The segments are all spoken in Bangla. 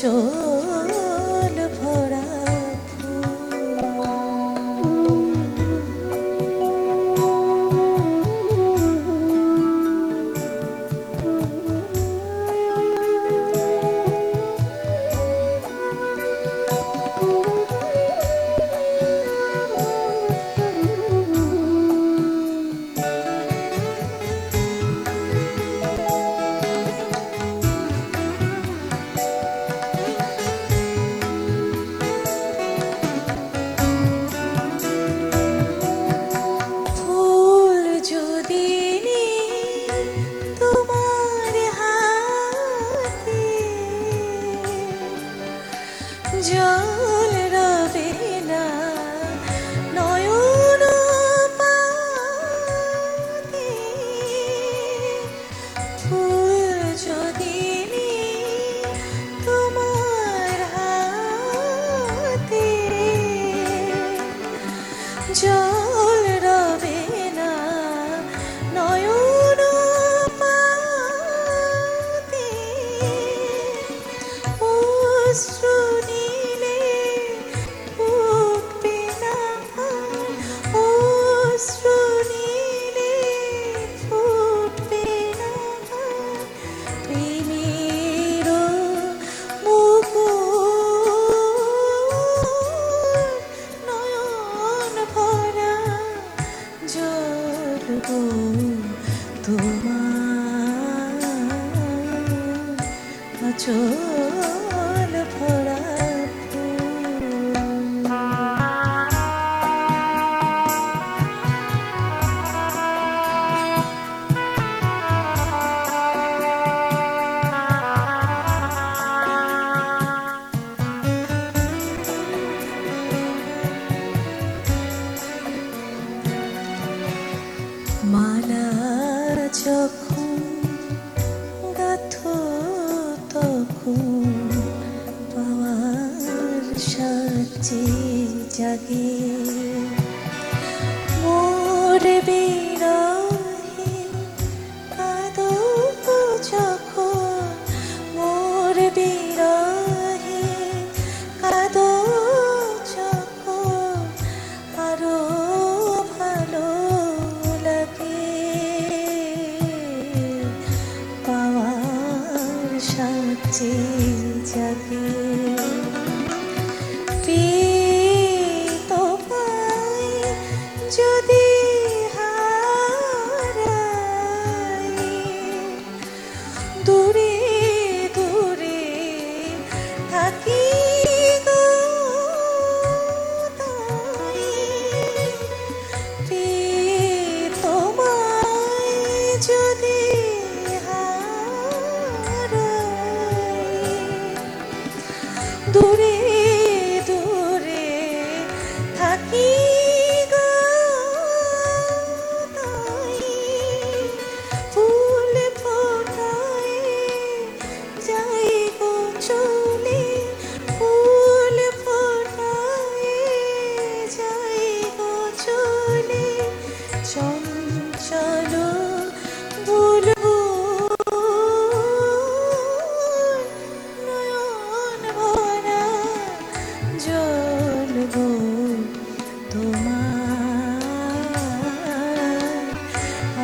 就 줘. আছো। সাজে জাগে। মোর বিরহে কাঁদব যখন মোর বিরহে কাঁদব যখন আরও ভালো লাগে। পাওয়ার সাজে দূরে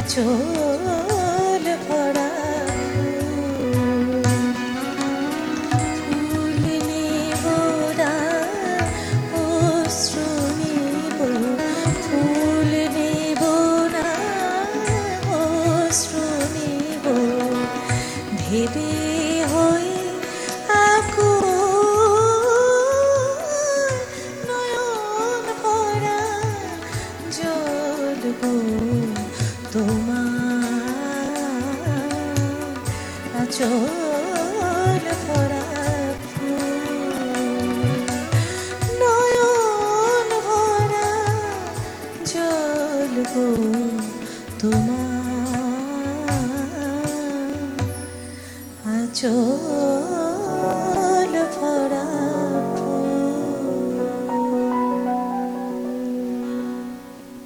안아줘 লাল পরা নয়ন ভরা জল গো তোমার। আচল